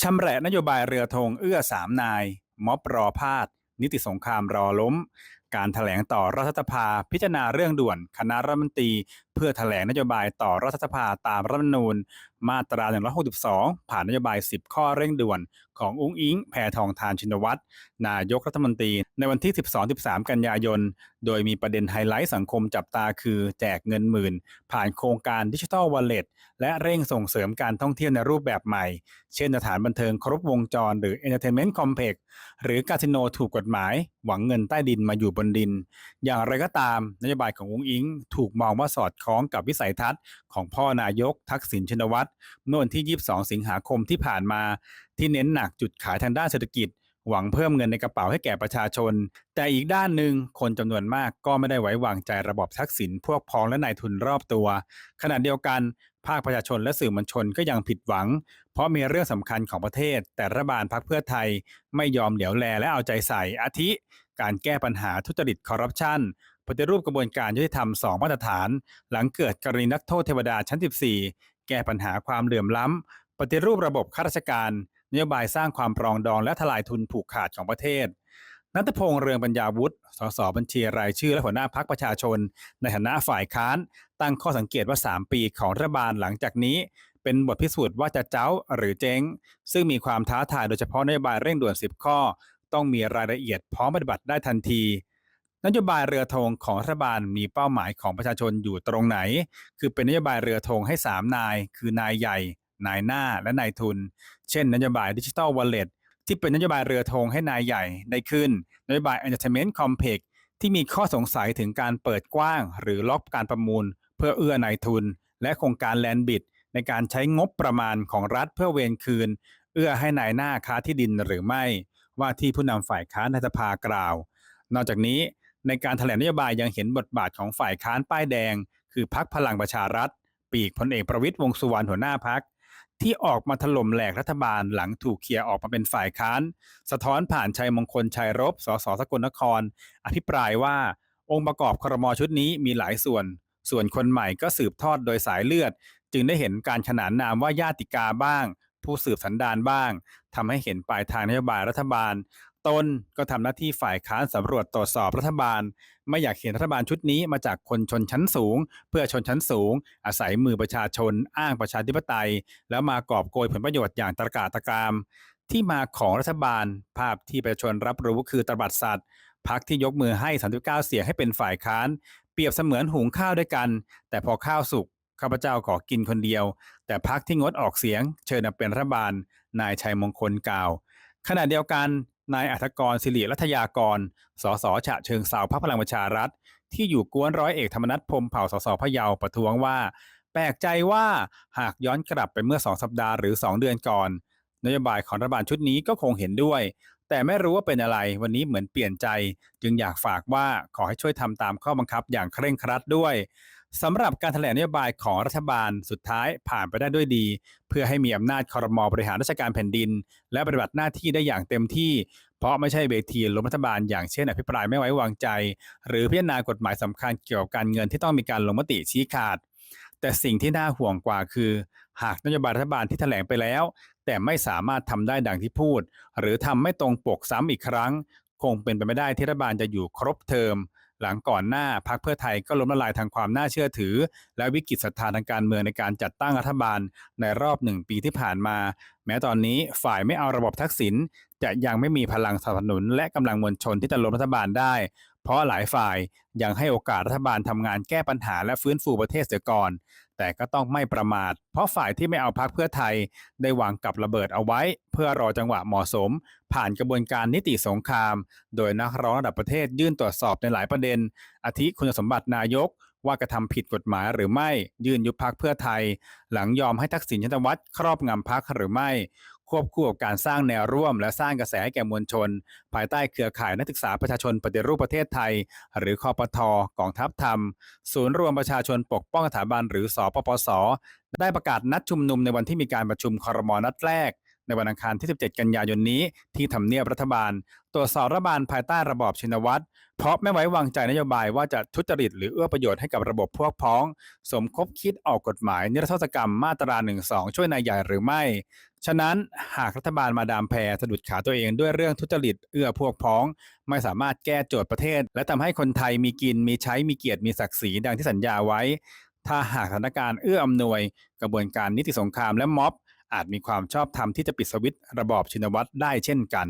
ชำแหละนโยบายเรือธงเอื้อสามนาย ม็อบรอพาด นิติสงครามรอล้ม การถแถลงต่อรัฐสภาพิจารณาเรื่องด่วน คณะรัฐมนตรี เพื่อถแถลงนโยบายต่อรัฐสภาตามรัฐธรรมนูญ มาตรา 162 ผ่านนโยบาย 10 ข้อเร่งด่วนของอุ้งอิง แพทองทานชินวัตรนายกรัฐมนตรี ในวันที่ 12-13 กันยายน โดยมีประเด็นไฮไลท์สังคมจับตาคือแจกเงินหมื่น ผ่านโครงการดิจิทัลวอลเล็ตและเร่งส่งเสริมการท่องเที่ยวในรูปแบบใหม่ เช่นสถานบันเทิงครบวงจรหรือ Entertainment Complex หรือคาสิโนถูกกฎหมาย หวังเงินใต้ดินมาอยู่บนดิน อย่างไรก็ตามนโยบายของอุ้งอิง ถูกมองว่าสอดคล้องกับวิสัยทัศน์ของพ่อนายกทักษิณชินวัตรเมื่อวันที่ 22 สิงหาคมที่ผ่านมา ที่เน้นหนักจุดขายทางด้านเศรษฐกิจ หวังเพิ่มเงินในกระเป๋าให้แก่ประชาชน แต่อีกด้านหนึ่งคนจำนวนมากก็ไม่ได้ไว้วางใจระบบทักษิณพวกพ้องและนายทุนรอบตัว ขณะเดียวกันภาคประชาชนและสื่อมวลชนก็ยังผิดหวัง เพราะมีเรื่องสำคัญของประเทศ แต่รัฐบาลพักเพื่อไทยไม่ยอมเหลียวแลและเอาใจใส่อาทิ การแก้ปัญหาทุจริตคอร์รัปชัน ปฏิรูปกระบวนการยุติธรรม2มาตรฐาน หลังเกิดกรณีนักโทษเทวดาชั้น 14 แก้ปัญหาความเหลื่อมล้ำ ปฏิรูประบบข้าราชการนโยบายสร้างความปรองดองและทลายทุนผูกขาดของประเทศนัทพงษ์เรืองปัญญาวุฒิ สสบัญชีรายชื่อและหัวหน้าพักประชาชน ในฐานะฝ่ายค้าน ตั้งข้อสังเกตว่า 3 ปีของรัฐบาลหลังจากนี้ เป็นบทพิสูจน์ว่าจะเจ้าหรือเจ๊ง ซึ่งมีความท้าทายโดยเฉพาะนโยบายเร่งด่วน 10 ข้อ ต้องมีรายละเอียดพร้อมปฏิบัติได้ทันที นโยบายเรือธงของรัฐบาลมีเป้าหมายของประชาชนอยู่ตรงไหน คือเป็นนโยบายเรือธงให้ 3 นาย คือนายใหญ่ นายหน้าและนายทุน เช่นนโยบายดิจิทัลวอลเล็ตที่เป็นนโยบายเรือธงให้นายใหญ่ได้ขึ้น นโยบาย Entertainment Complex ที่มีข้อสงสัยถึงการเปิดกว้าง หรือล็อกการประมูล เพื่อเอื้อนายทุน และโครงการแลนบิดในการใช้งบประมาณของรัฐเพื่อเวนคืน เอื้อให้นายหน้าค้าที่ดินหรือไม่ ว่าที่ผู้นำฝ่ายค้านในสภากล่าว นอกจากนี้ ในการแถลงนโยบายยังเห็นบทบาทของฝ่ายค้านป้ายแดง คือพักพลังประชารัฐ ปีกพลเอกประวิตยวงสุวรรณหัวหน้าพักที่ออกมาถล่มแหลกรัฐบาลหลังถูกเคลียร์ออกมาเป็นฝ่ายค้าน สะท้อนผ่านชัยมงคลชัยรบสสสกลนคร อภิปรายว่า องค์ประกอบครมชุดนี้มีหลายส่วน ส่วนคนใหม่ก็สืบทอดโดยสายเลือด จึงได้เห็นการขนานนามว่าญาติกาบ้าง ผู้สืบสันดานบ้างทำให้เห็นปลายทางนโยบายรัฐบาล ตนก็ทำหน้าที่ฝ่ายค้านสำรวจตรวจสอบรัฐบาล ไม่อยากเห็นรัฐบาลชุดนี้มาจากคนชนชั้นสูง เพื่อชนชั้นสูง อาศัยมือประชาชน อ้างประชาธิปไตย แล้วมากอบโกยผลประโยชน์อย่างตระกาตะกราม ที่มาของรัฐบาล ภาพที่ประชาชนรับรู้คือตบัดสัตว์พักที่ยกมือให้ 39 เสียงให้เป็นฝ่ายค้าน เปรียบเสมือนหุงข้าวด้วยกัน แต่พอข้าวสุกข้าพเจ้าขอกินคนเดียว แต่พักที่งดออกเสียง เชิญมาเป็นรัฐบาล นายชัยมงคลกล่าว ขณะเดียวกัน นายอัธกรศิริรัตยากร สสฉะเชิงเซาพรรคพลังประชารัฐ ที่อยู่กวนร้อยเอกธรรมนัฐพรมเผ่าสสพะเยาประท้วงว่า แปลกใจว่าหากย้อนกลับไปเมื่อ2สัปดาห์หรือ 2 เดือนก่อน นโยบายของรัฐบาลชุดนี้ก็คงเห็นด้วย แต่ไม่รู้ว่าเป็นอะไรวันนี้เหมือนเปลี่ยนใจ จึงอยากฝากว่าขอให้ช่วยทำตามข้อบังคับอย่างเคร่งครัดด้วย สำหรับการแถลงนโยบายของรัฐบาลสุดท้ายผ่านไปได้ด้วยดี เพื่อให้มีอำนาจคอรมอบริหารราชการแผ่นดิน และปฏิบัติหน้าที่ได้อย่างเต็มที่ เพราะไม่ใช่เวทีล้มรัฐบาลอย่างเช่นอภิปรายไม่ไว้วางใจ หรือพิจารณากฎหมายสำคัญเกี่ยวกับการเงินที่ต้องมีการลงมติชี้ขาด แต่สิ่งที่น่าห่วงกว่าคือ หากนโยบายรัฐบาลที่แถลงไปแล้ว แต่ไม่สามารถทำได้ดังที่พูด หรือทำไม่ตรงปกซ้ำอีกครั้ง คงเป็นไปไม่ได้ที่รัฐบาลจะอยู่ครบเทอม หลังก่อนหน้าพักเพื่อไทยก็ล้มละลายทางความน่าเชื่อถือ และวิกฤตศรัทธาทางการเมืองในการจัดตั้งรัฐบาลในรอบหนึ่งปีที่ผ่านมา แม้ตอนนี้ฝ่ายไม่เอาระบบทักษิณจะยังไม่มีพลังสนับสนุน และกำลังมวลชนที่จะล้มรัฐบาลได้ เพราะหลายฝ่ายยังให้โอกาสรัฐบาลทำงานแก้ปัญหาและฟื้นฟูประเทศเสียก่อน แต่ก็ต้องไม่ประมาท เพราะฝ่ายที่ไม่เอาพักเพื่อไทย ได้วางกับระเบิดเอาไว้ เพื่อรอจังหวะเหมาะสม ผ่านกระบวนการนิติสงคราม โดยนักร้องระดับประเทศยื่นตรวจสอบในหลายประเด็นอาทิคุณสมบัตินายก ว่ากระทำผิดกฎหมายหรือไม่ ยื่นยุบพักเพื่อไทย หลังยอมให้ทักษิณชินวัตรครอบงำพักหรือไม่ ควบคู่กับการสร้างแนวร่วม และสร้างกระแสให้แก่มวลชน ภายใต้เครือข่ายนักศึกษาประชาชนปฏิรูปประเทศไทย หรือคอปทกองทัพธรรม ศูนย์รวมประชาชนปกป้องสถาบันหรือสปปส ได้ประกาศนัดชุมนุมในวันที่มีการประชุมคอรมอนัดแรก ในวันอังคารที่ 17 กันยายนนี้ที่ทำเนียบรัฐบาล ตรวจสอบรัฐบาลภายใต้ระบอบชินวัตรเพราะไม่ไว้วางใจนโยบายว่าจะทุจริตหรือเอื้อประโยชน์ให้กับระบบพวกพ้อง สมคบคิดออกกฎหมาย นิรโทษกรรมมาตรา 1 2 ช่วยนายใหญ่หรือไม่ ฉะนั้นหากรัฐบาลมาดามแพรสะดุดขาตัวเองด้วยเรื่องทุจริตเอื้อพวกพ้อง ไม่สามารถแก้โจทย์ประเทศ และทำให้คนไทยมีกินมีใช้มีเกียรติมีศักดิ์ศรีดังที่สัญญาไว้ ถ้าหากสถานการณ์เอื้ออำนวย กระบวนการนิติสงครามและม็อบ อาจมีความชอบธรรมที่จะปิดสวิตช์ระบอบชินวัตรได้เช่นกัน